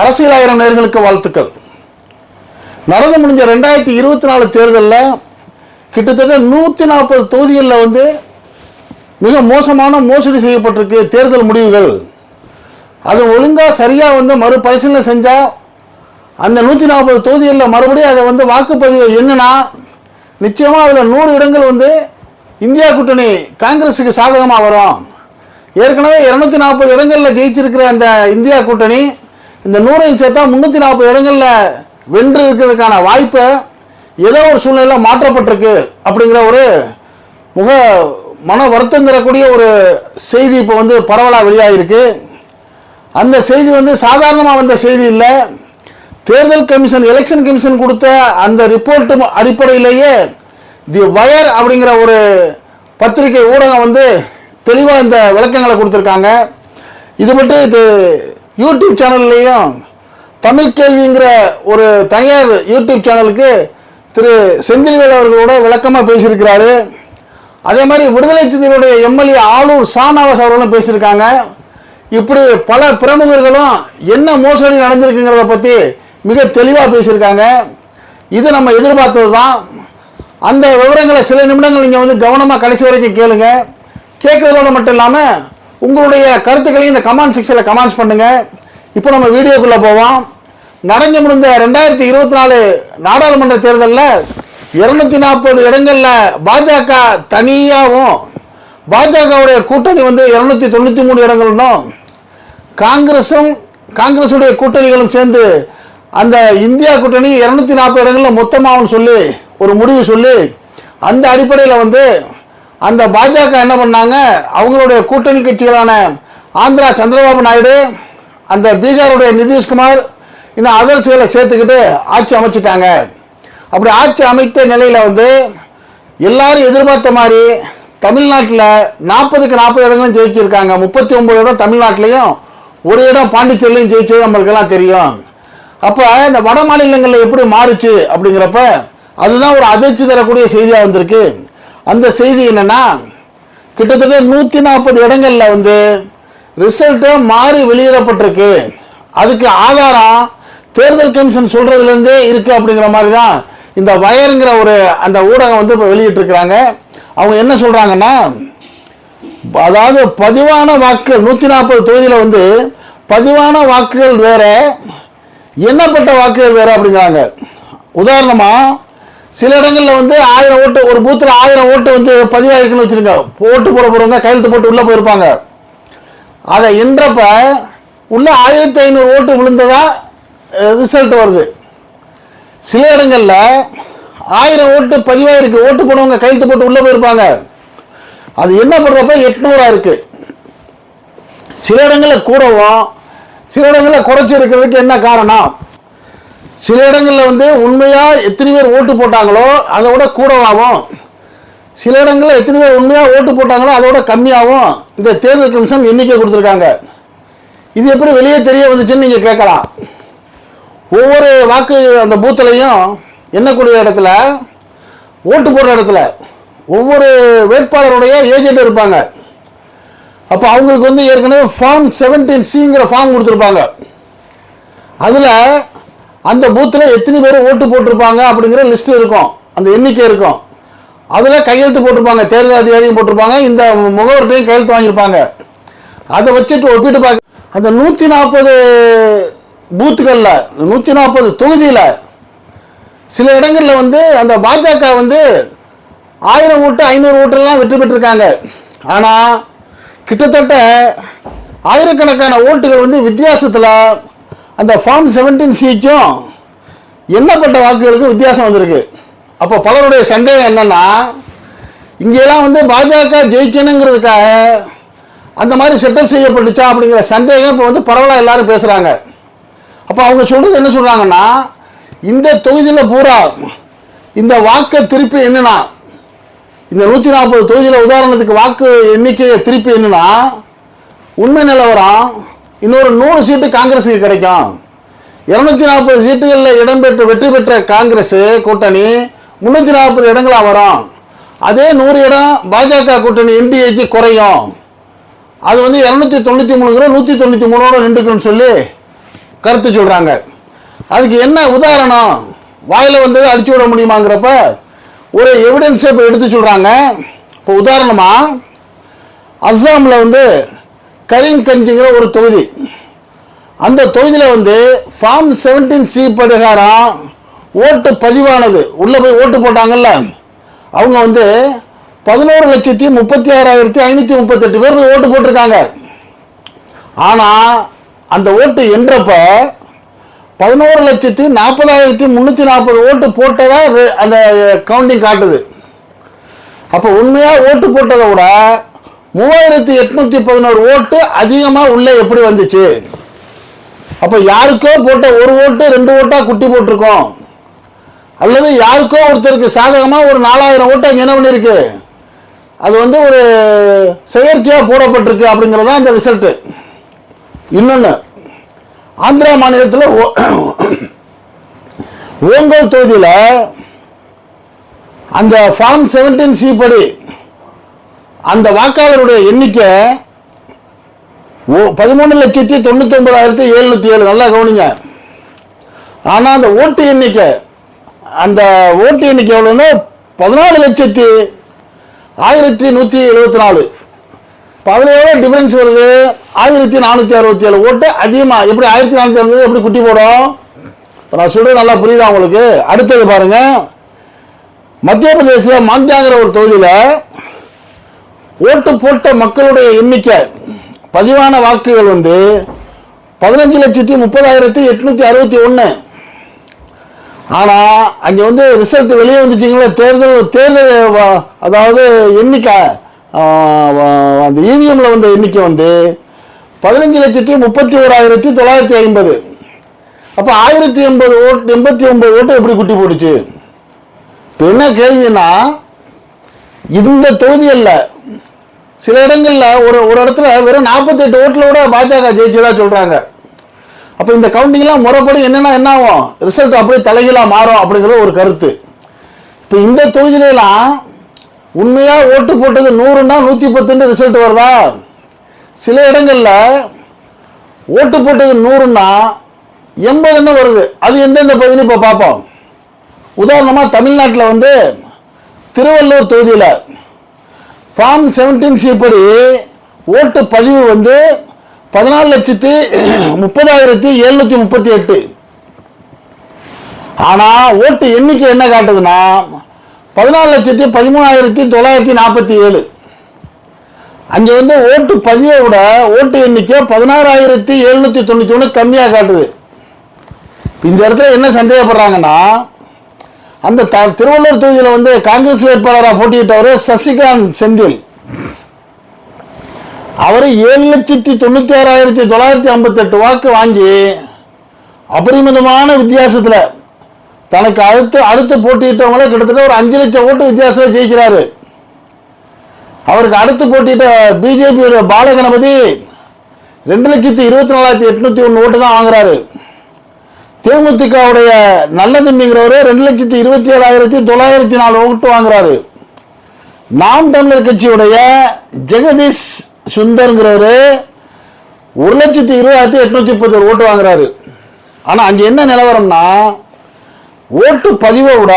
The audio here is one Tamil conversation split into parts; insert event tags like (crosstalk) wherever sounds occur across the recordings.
அரசியல் ஆயிரம் நேர்களுக்கு வாழ்த்துக்கள். நடந்து முடிஞ்ச ரெண்டாயிரத்தி இருபத்தி நாலு தேர்தலில் கிட்டத்தட்ட நூற்றி நாற்பது தொகுதிகளில் வந்து மிக மோசமான மோசடி செய்யப்பட்டிருக்கு தேர்தல் முடிவுகள். அது ஒழுங்காக சரியாக வந்து மறுபரிசீலனை செஞ்சால் அந்த நூற்றி நாற்பது தொகுதிகளில் மறுபடியும் அதை வந்து வாக்குப்பதிவு என்னன்னா நிச்சயமாக அதில் நூறு இடங்கள் வந்து இந்தியா கூட்டணி காங்கிரஸுக்கு சாதகமாக வரும். ஏற்கனவே இரநூத்தி நாற்பது இடங்களில் ஜெயிச்சிருக்கிற அந்த இந்தியா கூட்டணி இந்த நூறையும் சேர்த்தா முந்நூற்றி நாற்பது இடங்களில் வென்று இருக்கிறதுக்கான வாய்ப்பை ஏதோ ஒரு சூழ்நிலை மாற்றப்பட்டிருக்கு அப்படிங்கிற ஒரு முக மன வருத்தம் தரக்கூடிய ஒரு செய்தி இப்போ வந்து பரவலாக வெளியாகிருக்கு அந்த செய்தி வந்து சாதாரணமாக வந்த செய்தி இல்லை. தேர்தல் கமிஷன் எலெக்ஷன் கமிஷன் கொடுத்த அந்த ரிப்போர்ட்டு அடிப்படையிலேயே தி வயர் அப்படிங்கிற ஒரு பத்திரிகை ஊடகம் வந்து தெளிவாக இந்த விளக்கங்களை கொடுத்துருக்காங்க. இது மட்டும் இது யூடியூப் சேனல்லையும் தமிழ் கேள்விங்கிற ஒரு தனியார் யூடியூப் சேனலுக்கு திரு செந்தில்வேல் அவர்களோட விளக்கமாக பேசியிருக்கிறாரு. அதே மாதிரி விடுதலை சிறுத்தைகளுடைய எம்எல்ஏ ஆளூர் ஷானவாஸ் அவர்களும் பேசியிருக்காங்க. இப்படி பல பிரமுகர்களும் என்ன மோசடி நடந்திருக்குங்கிறத பற்றி மிக தெளிவாக பேசியிருக்காங்க. இது நம்ம எதிர்பார்த்தது தான் அந்த விவரங்களை சில நிமிடங்கள் நீங்கள் வந்து கவனமாக கடைசி வரைக்கும் கேளுங்க. கேட்குறதோட மட்டும் இல்லாமல் உங்களுடைய கருத்துக்களையும் இந்த கமெண்ட் செக்ஷனில் கமெண்ட்ஸ் பண்ணுங்கள் இப்போ நம்ம வீடியோக்குள்ளே போவோம். நடந்து முடிந்த ரெண்டாயிரத்தி இருபத்தி நாலு நாடாளுமன்ற தேர்தலில் இருநூத்தி நாற்பது இடங்களில் பாஜக தனியாகவும் பாஜகவுடைய கூட்டணி வந்து இருநூத்தி தொண்ணூற்றி மூணு இடங்களும் காங்கிரஸும் காங்கிரஸுடைய கூட்டணிகளும் சேர்ந்து அந்த இந்தியா கூட்டணி இருநூத்தி நாற்பது இடங்களில் மொத்தமாகவும் சொல்லி ஒரு முடிவு சொல்லி அந்த அடிப்படையில் வந்து அந்த பாஜக என்ன பண்ணாங்க? அவங்களுடைய கூட்டணி கட்சிகளான ஆந்திரா சந்திரபாபு நாயுடு அந்த பீகாருடைய நிதிஷ்குமார் இன்னும் அதர்சிகளை சேர்த்துக்கிட்டு ஆட்சி அமைச்சிட்டாங்க. அப்படி ஆட்சி அமைத்த நிலையில் வந்து எல்லாரும் எதிர்பார்த்த மாதிரி தமிழ்நாட்டில் நாற்பதுக்கு நாற்பது இடங்களும் ஜெயிச்சிருக்காங்க. முப்பத்தி ஒம்பது இடம் தமிழ்நாட்டிலையும் ஒரு இடம் பாண்டிச்சேரியிலையும் ஜெயிச்சது நம்மளுக்கெல்லாம் தெரியும். அப்போ இந்த வட மாநிலங்களில் எப்படி மாறுச்சு அப்படிங்கிறப்ப அதுதான் ஒரு அதிர்ச்சி தரக்கூடிய செய்தியாக வந்திருக்கு. அந்த செய்தி என்னன்னா கிட்டத்தட்ட நூற்றி நாற்பது இடங்கள்ல வந்து ரிசல்ட்டு மாறி வெளியிடப்பட்டிருக்கு. அதுக்கு ஆதாரம் தேர்தல் கமிஷன் சொல்கிறதுலேருந்தே இருக்கு அப்படிங்கிற மாதிரி தான் இந்த வயருங்கிற ஒரு அந்த ஊடகம் வந்து இப்போ வெளியிட்டிருக்கிறாங்க. அவங்க என்ன சொல்றாங்கன்னா அதாவது பதிவான வாக்குகள் நூற்றி நாற்பது தொகுதியில் வந்து பதிவான வாக்குகள் வேற எண்ணப்பட்ட வாக்குகள் வேற அப்படிங்கிறாங்க. உதாரணமாக சில இடங்களில் வந்து ஆயிரம் ஓட்டு ஒரு பூத்தில் ஆயிரம் ஓட்டு வந்து பதிவாயிருக்குன்னு வச்சுருங்க ஓட்டு போட போகிறவங்க கையெழுத்து போட்டு உள்ளே போயிருப்பாங்க. அதை என்றப்ப உள்ள ஆயிரத்தி ஐநூறு ஓட்டு விழுந்ததா ரிசல்ட் வருது. சில இடங்களில் ஆயிரம் ஓட்டு பதிவாயிருக்கு. ஓட்டு போனவங்க கையெழுத்து போட்டு உள்ளே போயிருப்பாங்க. அது என்ன பண்ணுறப்ப எட்நூறா இருக்கு. சில இடங்களில் கூடவும் சில இடங்களில் குறைச்சி இருக்கிறதுக்கு என்ன காரணம்? சில இடங்களில் வந்து உண்மையாக எத்தனை பேர் ஓட்டு போட்டாங்களோ அதை விட கூடவாகும். சில இடங்களில் எத்தனை பேர் உண்மையாக ஓட்டு போட்டாங்களோ அதோட கம்மியாகவும் இந்த தேர்தல் கமிஷன் எண்ணிக்கை கொடுத்துருக்காங்க. இது எப்படி வெளியே தெரிய வந்துச்சுன்னு நீங்கள் கேட்கலாம். ஒவ்வொரு வாக்கு அந்த பூத்துலையும் எண்ணக்கூடிய இடத்துல ஓட்டு போடுற இடத்துல ஒவ்வொரு வேட்பாளருடைய ஏஜென்ட் இருப்பாங்க. அப்போ அவங்களுக்கு வந்து ஏற்கனவே ஃபார்ம் செவன்டீன் சிங்கிற ஃபார்ம் கொடுத்துருப்பாங்க. அதில் அந்த பூத்தில் எத்தனை பேர் ஓட்டு போட்டிருப்பாங்க அப்படிங்கிற லிஸ்ட் இருக்கும். அந்த எண்ணிக்கை இருக்கும். அதில் கையெழுத்து போட்டிருப்பாங்க. தேர்தல் அதிகாரியும் போட்டிருப்பாங்க. இந்த முகவர்கிட்டையும் கையெழுத்து வாங்கியிருப்பாங்க. அதை வச்சுட்டு ஒப்பிட்டு பார்க்க அந்த நூற்றி நாற்பது பூத்துகளில் நூற்றி நாற்பது தொகுதியில் சில இடங்களில் வந்து அந்த பாஜக வந்து ஆயிரம் ஓட்டு ஐநூறு ஓட்டுலாம் வெற்றி பெற்றிருக்காங்க. ஆனால் கிட்டத்தட்ட ஆயிரக்கணக்கான ஓட்டுகள் வந்து வித்தியாசத்தில் அந்த ஃபார்ம் செவன்டீன் சிக்கும் எண்ணப்பட்ட வாக்குகளுக்கு வித்தியாசம் வந்திருக்கு. அப்போ பலருடைய சந்தேகம் என்னென்னா இங்கெல்லாம் வந்து பாஜக ஜெயிக்கணுங்கிறதுக்காக அந்த மாதிரி செட்டப் செய்யப்பட்டுச்சா அப்படிங்கிற சந்தேகம் இப்போ வந்து பரவலாக எல்லாரும் பேசுகிறாங்க அப்போ அவங்க சொல்கிறது என்ன சொல்கிறாங்கன்னா இந்த தொகுதியில் பூரா இந்த வாக்கை திருப்பி என்னன்னா இந்த நூற்றி நாற்பது தொகுதியில் உதாரணத்துக்கு வாக்கு எண்ணிக்கையை திருப்பி என்னன்னா உண்மை நிலவரம் இன்னொரு நூறு சீட்டு காங்கிரஸுக்கு கிடைக்கும். இருநூத்தி நாற்பது சீட்டுகளில் இடம்பெற்ற வெற்றி பெற்ற காங்கிரஸ் கூட்டணி முந்நூற்றி நாற்பது இடங்களா வரும். அதே நூறு இடம் பாஜக கூட்டணி என்டிஏக்கு குறையும். அது வந்து இரநூத்தி தொண்ணூற்றி மூணுங்கிற நூற்றி தொண்ணூற்றி மூணோட நின்றுக்குன்னு சொல்லி கருத்து சொல்கிறாங்க அதுக்கு என்ன உதாரணம்? வாயில் வந்து அடிச்சு விட முடியுமாங்கிறப்ப ஒரு எவிடன்ஸை இப்போ எடுத்து சொல்கிறாங்க இப்போ உதாரணமாக அஸ்ஸாமில் வந்து கரீம்கஞ்சுங்கிற ஒரு தொகுதி. அந்த தொகுதியில் வந்து ஃபார்ம் செவன்டீன் சி பிரகாரம் ஓட்டு பதிவானது. உள்ளே போய் ஓட்டு போட்டாங்கல்ல. அவங்க வந்து பதினோரு லட்சத்தி முப்பத்தி ஆறாயிரத்தி ஐநூற்றி முப்பத்தெட்டு பேர் ஓட்டு போட்டிருக்காங்க. ஆனால் அந்த ஓட்டு என்றப்ப பதினோரு லட்சத்தி நாற்பதாயிரத்தி முந்நூற்றி நாற்பது ஓட்டு போட்டதாக அந்த கவுண்டிங் காட்டுது. அப்போ உண்மையாக ஓட்டு போட்டதை விட மூவாயிரத்தி எட்நூற்றி பதினோரு ஓட்டு அதிகமாக உள்ளே எப்படி வந்துச்சு? அப்போ யாருக்கோ போட்ட ஒரு ஓட்டு ரெண்டு ஓட்டாக குட்டி போட்டிருக்கோம். அல்லது யாருக்கோ ஒருத்தருக்கு சாதகமாக ஒரு நாலாயிரம் ஓட்டு அங்கே என்ன பண்ணியிருக்கு அது வந்து ஒரு செயற்கையாக போடப்பட்டிருக்கு அப்படிங்கிறது தான் அந்த ரிசல்ட்டு இன்னொன்று ஆந்திரா மாநிலத்தில் ஓ- ஓங்கல் தொகுதியில் அந்த ஃபார்ம் செவன்டீன் சி படி அந்த வாக்காளருடைய எண்ணிக்கை ஓ பதிமூணு லட்சத்தி தொண்ணூத்தொன்பதாயிரத்தி எழுநூற்றி ஏழு. நல்லா கவனிங்க. ஆனால் அந்த ஓட்டு எண்ணிக்கை அந்த ஓட்டு எண்ணிக்கை எவ்வளோன்னா பதினாலு லட்சத்தி ஆயிரத்தி நூற்றி எழுபத்தி நாலு பதினேழு டிஃபரன்ஸ் வருது ஆயிரத்தி நானூற்றி அறுபத்தி ஏழு ஓட்டு அதிகமாக எப்படி ஆயிரத்தி நானூற்றி அறுபது எப்படி குட்டி போடும்? நான் சொல்கிறது நல்லா புரியுதா உங்களுக்கு? அடுத்தது பாருங்கள் மத்திய பிரதேசத்தில் மாந்தியாங்கிற ஒரு தொகுதியில் ஓட்டு போட்ட மக்களுடைய எண்ணிக்கை. பதிவான வாக்குகள் வந்து பதினஞ்சு லட்சத்தி முப்பதாயிரத்தி எட்நூற்றி அறுபத்தி ஒன்று ஆனால் அங்கே வந்து ரிசல்ட் வெளியே வந்துச்சிங்களே தேர்தல் தேர்தல் அதாவது எண்ணிக்கை அந்த இவிஎம்ல வந்த எண்ணிக்கை வந்து பதினஞ்சு லட்சத்தி முப்பத்தி ஓராயிரத்தி தொள்ளாயிரத்தி ஐம்பது. அப்போ ஆயிரத்தி எண்பது ஓட்டு எண்பத்தி ஒன்பது ஓட்டு எப்படி குட்டி போட்டுச்சு? இப்போ என்ன கேள்வின்னா இந்த தொகுதிகளில் சில இடங்களில் ஒரு ஒரு இடத்துல வெறும் நாற்பத்தெட்டு ஓட்டில் கூட பாஜக ஜெயிச்சதா சொல்கிறாங்க அப்போ இந்த கவுண்டிங்லாம் முறைப்படி என்னென்னா என்ன ஆகும்? ரிசல்ட் அப்படியே தலைகீழாக மாறும் அப்படிங்கிறது ஒரு கருத்து. இப்போ இந்த தொகுதியிலலாம் உண்மையாக ஓட்டு போட்டது நூறுன்னா நூற்றி பத்துன்னு ரிசல்ட் வருதா? சில இடங்களில் ஓட்டு போட்டது நூறுன்னா எண்பதுன்னு வருது. அது எந்தெந்த பகுதின்னு இப்போ பார்ப்போம். உதாரணமாக தமிழ்நாட்டில் வந்து திருவள்ளூர் தொகுதியில் ஃபார்ம் செவன்டீன் சி படி ஓட்டு பதிவு வந்து பதினாலு லட்சத்தி முப்பதாயிரத்தி எழுநூற்றி முப்பத்தி எட்டு. ஆனால் ஓட்டு எண்ணிக்கை என்ன காட்டுதுன்னா பதினாலு லட்சத்தி பதிமூணாயிரத்தி தொள்ளாயிரத்தி நாற்பத்தி ஏழு. அங்கே வந்து ஓட்டு பதிவை விட ஓட்டு எண்ணிக்கை பதினாறாயிரத்தி எழுநூற்றி தொண்ணூற்றி ஒன்று கம்மியாக காட்டுது. இந்த இடத்துல என்ன சந்தேகப்படுறாங்கன்னா அந்த த திருவள்ளூர் தொகுதியில் வந்து காங்கிரஸ் வேட்பாளராக போட்டியிட்டவர் சசிகாந்த் செந்தில். அவர் ஏழு லட்சத்தி தொண்ணூற்றி ஆறாயிரத்தி தொள்ளாயிரத்தி ஐம்பத்தெட்டு வாக்கு வாங்கி அபரிமிதமான வித்தியாசத்தில் தனக்கு அடுத்து அடுத்து போட்டியிட்டவங்கள கிட்டத்தட்ட ஒரு அஞ்சு லட்சம் ஓட்டு வித்தியாசத்தில் ஜெயிக்கிறாரு. அவருக்கு அடுத்து போட்டியிட்ட பிஜேபியோட பாலகணபதி ரெண்டு லட்சத்தி இருபத்தி நாலாயிரத்தி எட்நூத்தி ஒன்று ஓட்டு தான் வாங்குறாரு. தேமுதிகவுடைய நல்ல தம்பிங்கிறவரு ரெண்டு லட்சத்தி இருபத்தி ஏழாயிரத்தி தொள்ளாயிரத்தி நாலு ஓட்டு வாங்குறாரு. நாம் தமிழர் கட்சியுடைய ஜெகதீஷ் சுந்தருங்கிறவரு ஒரு லட்சத்தி இருபதாயிரத்தி எட்நூத்தி முப்பத்தி ஓட்டு வாங்குறாரு. ஆனால் அங்கே என்ன நிலவரம்னா ஓட்டு பதிவை விட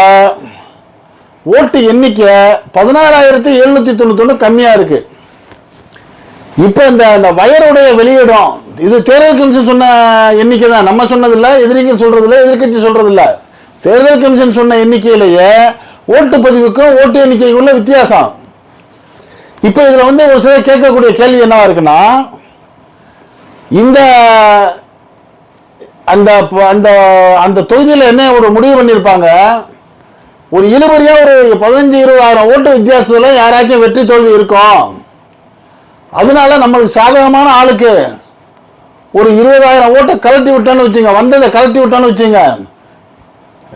ஓட்டு எண்ணிக்கை பதினாறாயிரத்தி எழுநூற்றி தொண்ணூத்தொன்று கம்மியாக இருக்கு. இப்போ இந்த இந்த வயருடைய வெளியிடம் இது தேர்தல் கமிஷன் சொன்ன எண்ணிக்கை தான். நம்ம சொன்னதில்ல எதிரிகள் சொல்றதில்ல எதிர்கட்சி சொல்றதில்ல. தேர்தல் கமிஷன் சொன்ன எண்ணிக்கையிலேயே ஓட்டு பதிவுக்கும் ஓட்டு எண்ணிக்கைக்கும் உள்ள வித்தியாசம். இப்போ இதில் வந்து ஒரு சிலர் கேட்கக்கூடிய கேள்வி என்னவா இருக்குன்னா இந்த அந்த அந்த அந்த தொகுதியில் என்ன ஒரு முடிவு பண்ணியிருப்பாங்க ஒரு இழுபறியாக ஒரு பதினஞ்சு இருபதாயிரம் ஓட்டு வித்தியாசத்தில் யாராச்சும் வெற்றி தோல்வி இருக்கும் அதனால நம்மளுக்கு சாதகமான ஆளுக்கு ஒரு இருபதாயிரம் ஓட்டை கலட்டி விட்டோன்னு வச்சுங்க வந்ததை கலட்டி விட்டோன்னு வச்சுங்க.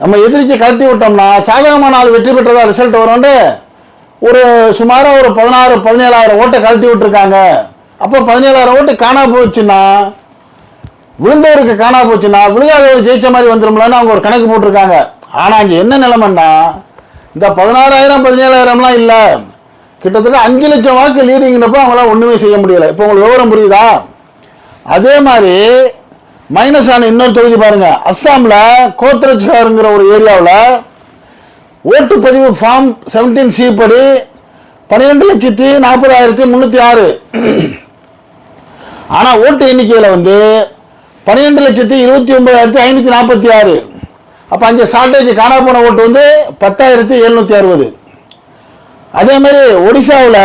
நம்ம எதிரிக்கு கலட்டி விட்டோம்னா சாதகமான ஆள் வெற்றி பெற்றதா ரிசல்ட் வரும்னு ஒரு சுமாராக ஒரு பதினாறு பதினேழாயிரம் ஓட்டை கலட்டி விட்டுருக்காங்க. அப்போ பதினேழாயிரம் ஓட்டு காணா போச்சுன்னா விழுந்தவருக்கு காணா போச்சுன்னா விழுகாதவர் ஜெயிச்ச மாதிரி வந்துரும்லன்னு அவங்க ஒரு கணக்கு போட்டிருக்காங்க. ஆனால் அங்கே என்ன நிலைமைன்னா இந்த பதினாறாயிரம் பதினேழாயிரம்லாம் இல்லை. கிட்டத்தட்ட அஞ்சு லட்சம் வாக்கு லீடிங்கிறப்போ அவங்களாம் ஒன்றுமே செய்ய முடியலை. இப்போ உங்களுக்கு விவரம் புரியுதா? அதே மாதிரி மைனஸ் ஆன இன்னொரு தொகுதி பாருங்கள் அஸ்ஸாமில் கோத்ரஜ்காருங்கிற ஒரு ஏரியாவில் ஓட்டுப்பதிவு ஃபார்ம் செவன்டீன் சி படி பன்னிரெண்டு லட்சத்தி நாற்பதாயிரத்தி முந்நூற்றி ஆறு. ஆனால் ஓட்டு எண்ணிக்கையில் வந்து பன்னிரெண்டு லட்சத்தி இருபத்தி ஒன்பதாயிரத்தி ஐநூற்றி நாற்பத்தி ஆறு. அப்போ அங்கே ஷார்ட்டேஜ் காணா போன ஓட்டு வந்து பத்தாயிரத்தி எழுநூற்றி அறுபது. அதே மாதிரி ஒடிசாவில்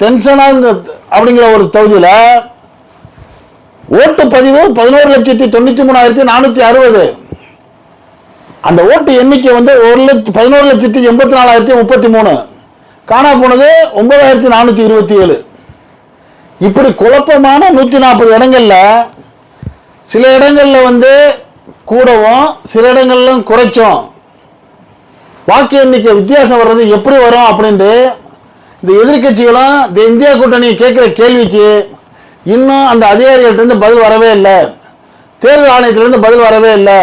தென்சனாங்க அப்படிங்கிற ஒரு தொகுதியில் ஓட்டு பதிவு பதினோரு லட்சத்தி தொண்ணூற்றி மூணாயிரத்தி நானூற்றி அறுபது. அந்த ஓட்டு எண்ணிக்கை வந்து ஒரு லட்ச பதினோரு லட்சத்தி எண்பத்தி நாலாயிரத்தி முப்பத்தி மூணு. காணா போனது ஒன்பதாயிரத்தி நானூற்றி இருபத்தி ஏழு. இப்படி குழப்பமான நூற்றி நாற்பது இடங்களில் சில இடங்களில் வந்து கூடவும் சில இடங்கள்லாம் குறைச்சும். வாக்கு எண்ணிக்கை வித்தியாசம் வர்றது எப்படி வரும் அப்படின்ட்டு இந்த எதிர்கட்சிகளும் இந்த இந்தியா கூட்டணி கேட்குற கேள்விக்கு இன்னும் அந்த அதிகாரிகள்ட்ட பதில் வரவே இல்லை. தேர்தல் ஆணையத்திலேருந்து பதில் வரவே இல்லை.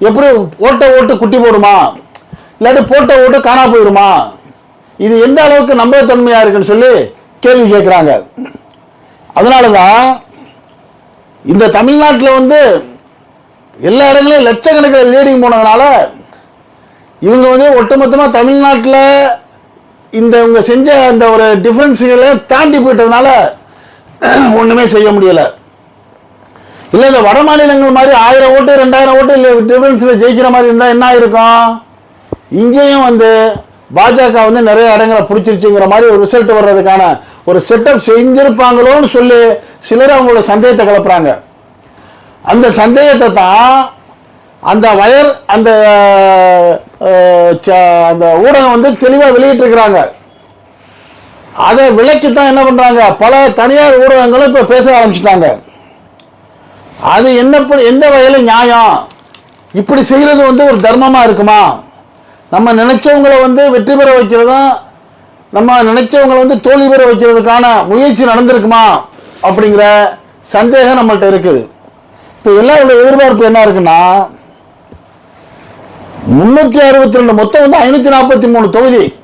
எப்படி ஓட்ட ஓட்டு குட்டி போடுமா? இல்லாட்டி போட்ட ஓட்டு காணா போயிடுமா இது எந்த அளவுக்கு நம்பகத்தன்மையாக இருக்குன்னு சொல்லி கேள்வி கேட்குறாங்க. அதனால தான் இந்த தமிழ்நாட்டில் வந்து எல்லா இடங்களையும் லட்சக்கணக்கில் லீடிங் போனதுனால இவங்க வந்து ஒட்டுமொத்தமாக தமிழ்நாட்டில் இந்த இவங்க செஞ்ச அந்த ஒரு டிஃப்ரென்ஸுகளை தாண்டி போயிட்டதுனால (clears throat) ஒன்றுமே செய்ய முடியலை. இல்லை இந்த வட மாநிலங்கள் மாதிரி ஆயிரம் ஓட்டு ரெண்டாயிரம் ஓட்டு இல்லை டிஃபரன்ஸில் ஜெயிக்கிற மாதிரி இருந்தால் என்ன இருக்கும்? இங்கேயும் வந்து பாஜக வந்து நிறைய இடங்களை பிடிச்சிருச்சுங்கிற மாதிரி ஒரு ரிசல்ட் வர்றதுக்கான ஒரு செட்டப் செஞ்சிருப்பாங்களோன்னு சொல்லி சிலர் அவங்களோட சந்தேகத்தை கிளப்புறாங்க. அந்த சந்தேகத்தை தான் அந்த வயர் அந்த அந்த ஊடகம் வந்து தெளிவாக வெளியிட்டிருக்கிறாங்க. அதை விலைக்கு தான் என்ன பண்ணுறாங்க பல தனியார் ஊடகங்களும் இப்போ பேச ஆரம்பிச்சிட்டாங்க. அது என்ன எந்த வகையில் நியாயம்? இப்படி செய்கிறது வந்து ஒரு தர்மமாக இருக்குமா? நம்ம நினைச்சவங்களை வந்து வெற்றி பெற வைக்கிறதும் நம்ம நினைச்சவங்களை வந்து தோல்வி பெற வைக்கிறதுக்கான முயற்சி நடந்திருக்குமா? அப்படிங்கிற சந்தேகம் நம்மள்ட்ட இருக்குது. இப்போ எல்லாரோட எதிர்பார்ப்பு என்ன இருக்குன்னா முன்னூற்றி அறுபத்தி ரெண்டு மொத்தம் வந்து ஐநூற்றி நாற்பத்தி மூணு தொகுதி.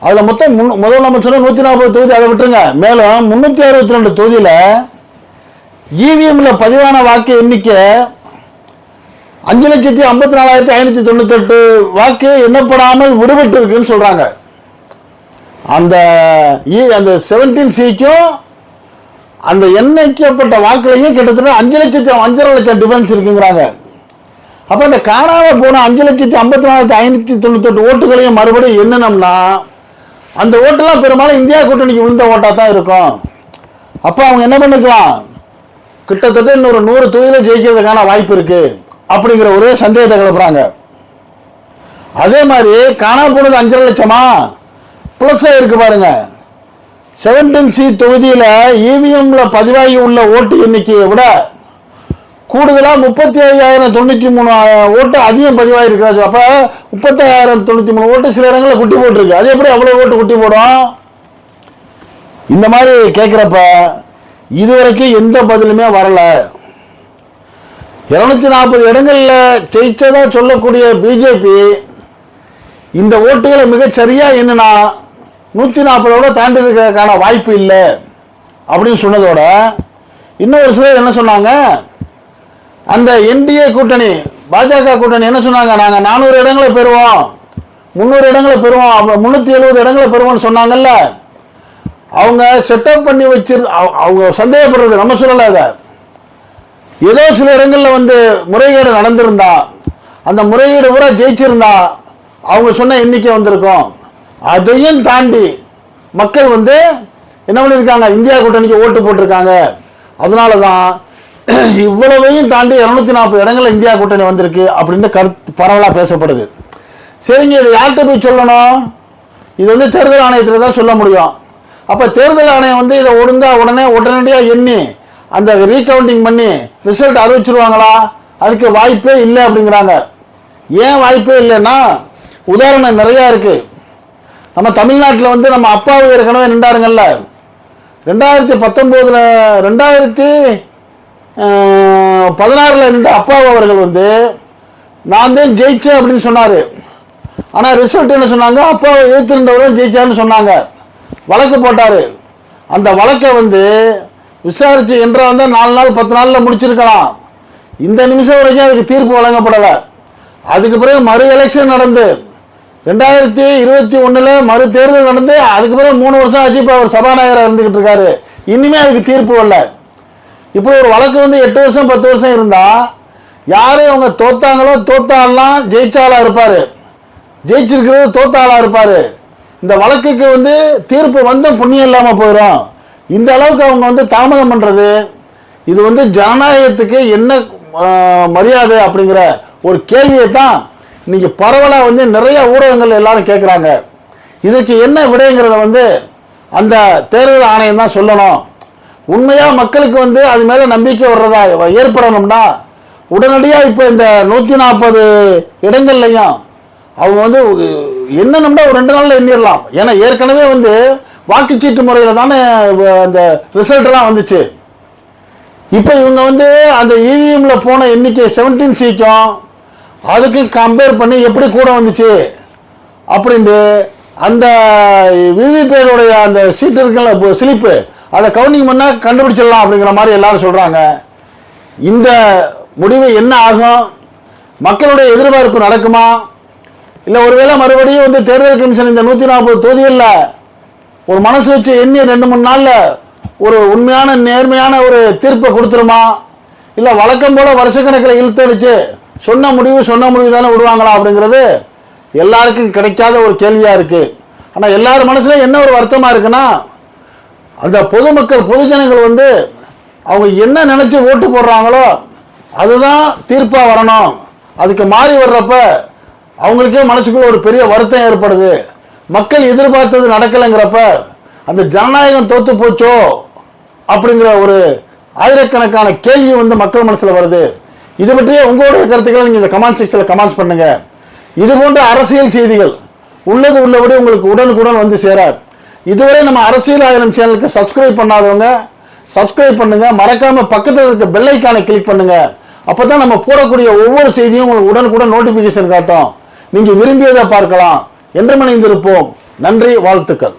அதில் மொத்தம் முன்னு- முதலமைச்சர் நூற்றி நாற்பது தொகுதி அதை விட்டுருங்க. மேலும் முந்நூற்றி அறுபத்தி ரெண்டு தொகுதியில் இவிஎம்மில் பதிவான வாக்கு எண்ணிக்கை அஞ்சு லட்சத்தி ஐம்பத்தி நாலாயிரத்தி ஐநூற்றி தொண்ணூத்தெட்டு வாக்கு எண்ணப்படாமல் விடுபட்டு இருக்குன்னு சொல்கிறாங்க அந்த இ- அந்த செவன்டீன் சிக்கும் அந்த எண்ணிக்கப்பட்ட வாக்குலையும் கிட்டத்தட்ட அஞ்சு லட்சத்தி அஞ்சரை லட்சம் டிஃபரன்ஸ் இருக்குங்கிறாங்க. அப்போ அந்த காணாமல் போன அஞ்சு லட்சத்தி ஐம்பத்தி நாலாயிரத்தி தொண்ணூற்றி தொண்ணூத்தெட்டு ஓட்டுகளையும் மறுபடியும் எண்ணணும்னா அந்த ஓட்டெல்லாம் பெரும்பாலும் இந்தியா கூட்டணிக்கு விழுந்த ஓட்டாக தான் இருக்கும். அப்போ அவங்க என்ன பண்ணிக்கலாம்? கிட்டத்தட்ட இன்னொரு நூறு தொகுதியில் ஜெயிக்கிறதுக்கான வாய்ப்பு இருக்குது அப்படிங்கிற ஒரே சந்தேகத்தை கிளப்புறாங்க. அதே மாதிரி காணா போனது அஞ்சரை லட்சமா? ப்ளஸ்ஸாக இருக்கு பாருங்க. செவன்டீன் சி தொகுதியில் இவிஎம்ல பதிவாகி உள்ள ஓட்டு எண்ணிக்கையை விட கூடுதலாக முப்பத்தி ஐயாயிரம் தொண்ணூற்றி மூணு ஓட்டு அதிகம் பதிவாகிருக்கிறாச்சு அப்போ முப்பத்தாயிரம் தொண்ணூற்றி மூணு ஓட்டு சில இடங்களில் குட்டி போட்டிருக்கு. அது எப்படி அவ்வளோ ஓட்டு குட்டி போடும்? இந்த மாதிரி கேட்குறப்ப இதுவரைக்கும் எந்த பதிலுமே வரல. இரநூத்தி நாற்பது இடங்களில் ஜெயிச்சதாக சொல்லக்கூடிய பிஜேபி இந்த ஓட்டுகளை மிகச் என்னென்னா என்னன்னா நூற்றி நாற்பதோட தாண்டி இருக்கிறதுக்கான வாய்ப்பு இல்லை. அப்படின்னு சொன்னதோட இன்னும் ஒரு சிலர் என்ன சொன்னாங்க? அந்த என்டிஏ கூட்டணி பாஜக கூட்டணி என்ன சொன்னாங்க? நாங்கள் நானூறு இடங்களை பெறுவோம். முந்நூறு இடங்களை பெறுவோம். அப்போ முந்நூற்றி எழுபது இடங்களை பெறுவோம்னு சொன்னாங்கல்ல. அவங்க செட்டப் பண்ணி வச்சிரு அவ- அவங்க சந்தேகப்படுறது நம்ம சொல்லலை அதை. ஏதோ சில இடங்கள்ல வந்து முறைகேடு நடந்திருந்தா அந்த முறையீடு பூரா ஜெயிச்சிருந்தா அவங்க சொன்ன எண்ணிக்கை வந்திருக்கும். அதையும் தாண்டி மக்கள் வந்து என்ன பண்ணியிருக்காங்க இந்தியா கூட்டணிக்கு ஓட்டு போட்டிருக்காங்க. அதனால தான் (clears throat) இவ்வளவையும் தாண்டி இரநூத்தி நாற்பது இடங்கள் இந்தியா கூட்டணி வந்திருக்கு அப்படின்னு கருத்து பரவலாக பேசப்படுது. சரிங்க இது யார்கிட்ட போய் சொல்லணும்? இது வந்து தேர்தல் ஆணையத்தில் தான் சொல்ல முடியும். அப்போ தேர்தல் ஆணையம் வந்து இதை ஒழுங்கா உடனே உடனடியாக எண்ணி அந்த ரீகவுண்டிங் பண்ணி ரிசல்ட் அறிவிச்சிருவாங்களா? அதுக்கு வாய்ப்பே இல்லை அப்படிங்கிறாங்க. ஏன் வாய்ப்பே இல்லைன்னா உதாரணம் நிறையா இருக்குது நம்ம தமிழ்நாட்டில் வந்து நம்ம அப்பாவு ஏற்கனவே நின்றாருங்கள்ல ரெண்டாயிரத்தி பத்தொம்போதில் ரெண்டாயிரத்தி பதினாறில் இருந்து அப்பாவு அவர்கள் வந்து நான் தான் ஜெயிச்சேன் அப்படின்னு சொன்னார். ஆனால் ரிசல்ட் என்ன சொன்னாங்க? அப்பாவை எழுத்து நின்றவர் சொன்னாங்க. வழக்கு போட்டார். அந்த வழக்கை வந்து விசாரித்து என்றால் வந்தால் நாலு நாள் பத்து நாளில் முடிச்சிருக்கலாம். இந்த நிமிஷம் வரைக்கும் அதுக்கு தீர்ப்பு வழங்கப்படலை. அதுக்கு பிறகு மறு எலெக்ஷன் நடந்து ரெண்டாயிரத்தி இருபத்தி ஒன்றில் மறு தேர்தல் நடந்து அதுக்கு பிறகு மூணு வருஷம் ஆச்சு இப்போ அவர் சபாநாயகராக இருந்துக்கிட்டு இருக்காரு. இன்னுமே அதுக்கு தீர்ப்பு வரல. இப்படி ஒரு வழக்கு வந்து எட்டு வருஷம் பத்து வருஷம் இருந்தால் யார் அவங்க தோத்தாங்களோ தோத்தாலாம் ஜெயிச்சாலாக இருப்பார். ஜெயிச்சிருக்கிறது தோத்தாலாக இருப்பார். இந்த வழக்குக்கு வந்து தீர்ப்பு வந்து புண்ணியம் இல்லாமல் போயிடும் இந்த அளவுக்கு அவங்க வந்து தாமதம் பண்ணுறது இது வந்து ஜனநாயகத்துக்கு என்ன மரியாதை அப்படிங்கிற ஒரு கேள்வியை தான் இன்னைக்கு பரவலாக வந்து நிறைய ஊடகங்கள் எல்லாரும் கேட்குறாங்க இதுக்கு என்ன விடைங்கிறத வந்து அந்த தேர்தல் ஆணையம் தான் சொல்லணும். உண்மையாக மக்களுக்கு வந்து அது மேலே நம்பிக்கை வர்றதா ஏற்படணும்னா உடனடியாக இப்போ இந்த நூற்றி நாற்பது இடங்கள்லையும் அவங்க வந்து என்னணும்னா ஒரு ரெண்டு நாளில் எண்ணிடலாம் ஏன்னா ஏற்கனவே வந்து வாக்குச்சீட்டு முறையில் தானே வ- அந்த ரிசல்ட்லாம் வந்துச்சு. இப்போ இவங்க வந்து அந்த இவிஎம்ல போன எண்ணிக்கை செவன்டீன் சீக்கும் அதுக்கு கம்பேர் பண்ணி எப்படி கூட வந்துச்சு அப்படின்ட்டு அந்த விவிபேருடைய அந்த சீட்டு இருக்குல்ல ஸ்லிப்பு அதை கவுண்டிங் பண்ணால் கண்டுபிடிச்சிடலாம் அப்படிங்கிற மாதிரி எல்லாரும் சொல்கிறாங்க இந்த முடிவு என்ன ஆகும்? மக்களுடைய எதிர்பார்ப்பு நடக்குமா? இல்லை ஒருவேளை மறுபடியும் வந்து தேர்தல் கமிஷன் இந்த நூற்றி நாற்பது தொகுதிகளில் ஒரு மனசு வச்சு எண்ணி ரெண்டு மூணு நாளில் ஒரு உண்மையான நேர்மையான ஒரு தீர்ப்பை கொடுத்துருமா? இல்லை வழக்கம் போல வருஷக்கணக்கில் இழுத்தடிச்சு சொன்ன முடிவு சொன்ன முடிவு தானே விடுவாங்களா அப்படிங்கிறது எல்லாருக்கும் கிடைக்காத ஒரு கேள்வியாக இருக்குது ஆனால் எல்லார் மனசுலையும் என்ன ஒரு வருத்தமாக இருக்குன்னா அந்த பொதுமக்கள் பொதுஜனங்கள் வந்து அவங்க என்ன நினைச்சு ஓட்டு போடுறாங்களோ அதுதான் தீர்ப்பாக வரணும். அதுக்கு மாறி வர்றப்ப அவங்களுக்கே மனசுக்குள்ள ஒரு பெரிய வருத்தம் ஏற்படுது. மக்கள் எதிர்பார்த்தது நடக்கலைங்கிறப்ப அந்த ஜனநாயகம் தோத்து போச்சோ அப்படிங்கிற ஒரு ஆயிரக்கணக்கான கேள்வி வந்து மக்கள் மனசில் வருது. இது பற்றியே உங்களுடைய கருத்துக்களை நீங்கள் இந்த கமெண்ட் செக்ஷனில் கமெண்ட்ஸ் பண்ணுங்கள் இது போன்ற அரசியல் செய்திகள் உள்ளது உள்ளபடி உங்களுக்கு உடனுக்குடன் வந்து சேர இதுவரை நம்ம அரசியல் ஆயிரம் சேனலுக்கு சப்ஸ்கிரைப் பண்ணாதவங்க சப்ஸ்கிரைப் பண்ணுங்க. மறக்காம பக்கத்தில் இருக்க பெல் ஐக்கானை கிளிக் பண்ணுங்க. அப்பதான் நம்ம போடக்கூடிய ஒவ்வொரு செய்தியும் உங்களுக்கு உடனுக்குடன் நோட்டிஃபிகேஷன் காட்டும். நீங்கள் விரும்பியதை பார்க்கலாம். என்று மணிந்திருப்போம் நன்றி வாழ்த்துக்கள்.